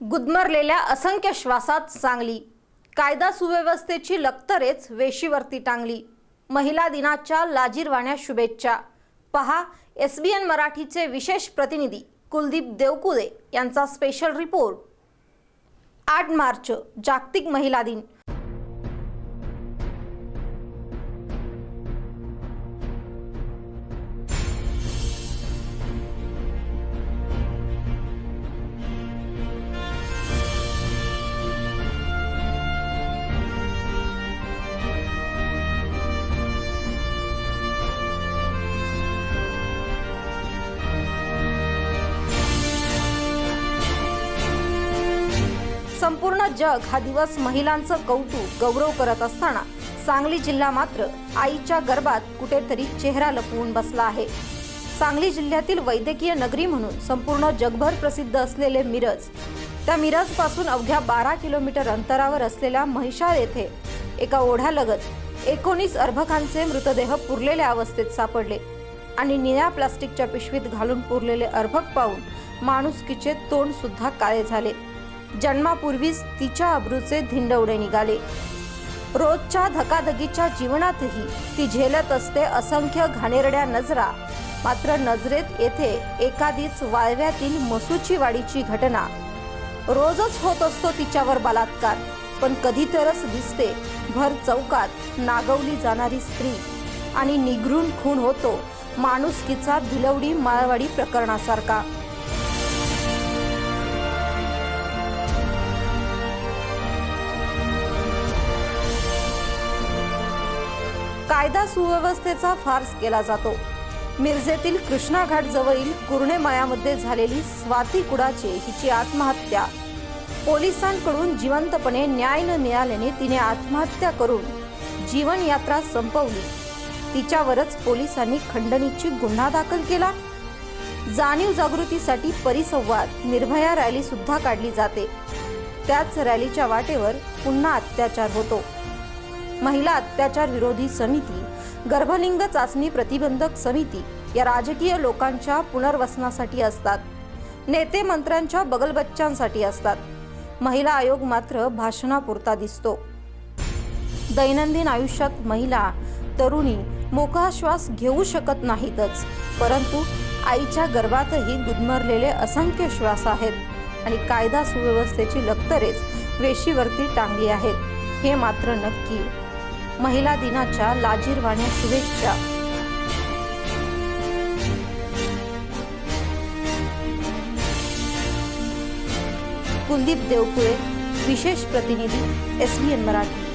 गुदमरलेल्या असंख्य श्वासात सांगली. कायदा सुव्यवस्थेची लक्तरेच वेशीवरती टांगली. महिला दिनाच्या लाजीरवाण्या शुभेच्छा. पहा एस बी एन मराठीचे विशेष प्रतिनिधी कुलदीप देवकुदे यांचा स्पेशल रिपोर्ट आठ मार्च जागतिक महिला दिन. संपूर्ण जग हा दिवस महिलांचं कौतुक गौरव करत असताना सांगली जिल्हा मात्र आईच्या गर्भात कुठेतरी चेहरा लपवून बसला आहे. सांगली जिल्ह्यातील वैद्यकीय नगरी म्हणून संपूर्ण जगभर प्रसिद्ध असलेले मिरज त्या मिरजपासून अवघ्या बारा किलोमीटर अंतरावर असलेल्या महिषाळ येथे एका ओढ्यालगत एकोणीस अर्भकांचे मृतदेह पुरलेल्या अवस्थेत सापडले आणि निळ्या प्लास्टिकच्या पिशवीत घालून पुरलेले अर्भक पाहून माणुसकीचे तोंड सुद्धा काळे झाले. जन्मापूर्वीच तिच्या अब्रूचे धिंडवडे निघाले. रोजच्या धकाधकीच्या जीवनातही ती झेलत असते असंख्य घाणेरड्या नजरा. मात्र नजरेत येथे एखादीच वाळव्यातील मसूची वाडीची घटना. रोजच होत असतो तिच्यावर बलात्कार पण कधीतरच दिसते भर चौकात नागवली जाणारी स्त्री. आणि निघरून खून होतो माणुसकीचा भिलवडी माळवाडी प्रकरणासारखा. कायदा सुव्यवस्थेचा फार्स केला जातो. मिरजेतील कृष्णा घाट जवळील कुर्णेमायामध्ये झालेली स्वाती कुडाचे हिची आत्महत्या. पोलिसांकडून जिवंतपणे न्याय न मिळाल्याने तिने आत्महत्या करून जीवन यात्रा संपवली. तिच्यावरच पोलिसांनी खंडणीची गुन्हा दाखल केला. जाणीव जागृतीसाठी परिसंवाद निर्भया रॅली सुद्धा काढली जाते. त्याच रॅलीच्या वाटेवर पुन्हा अत्याचार होतो. महिला अत्याचार विरोधी समिती गर्भलिंग चाचणी प्रतिबंधक समिती या राजकीय लोकांच्या पुनर्वसनासाठी असतात. नेते मंत्र्यांच्या बगलबच्च्यांसाठी असतात. महिला आयोग मात्र भाषणापुरता दिसतो. दैनंदिन आयुष्यात महिला तरुणी मोकळा श्वास घेऊ शकत नाहीतच परंतु आईच्या गर्भातही गुदमरलेले असंख्य श्वास आहेत आणि कायदा सुव्यवस्थेची लक्तरेच वेशीवरती टांगली आहेत. हे मात्र नक्की महिला दिनाच्या लाजीरवाण्या शुभेच्छा. कुलदीप देवकुळे विशेष प्रतिनिधी एस एन मराठी.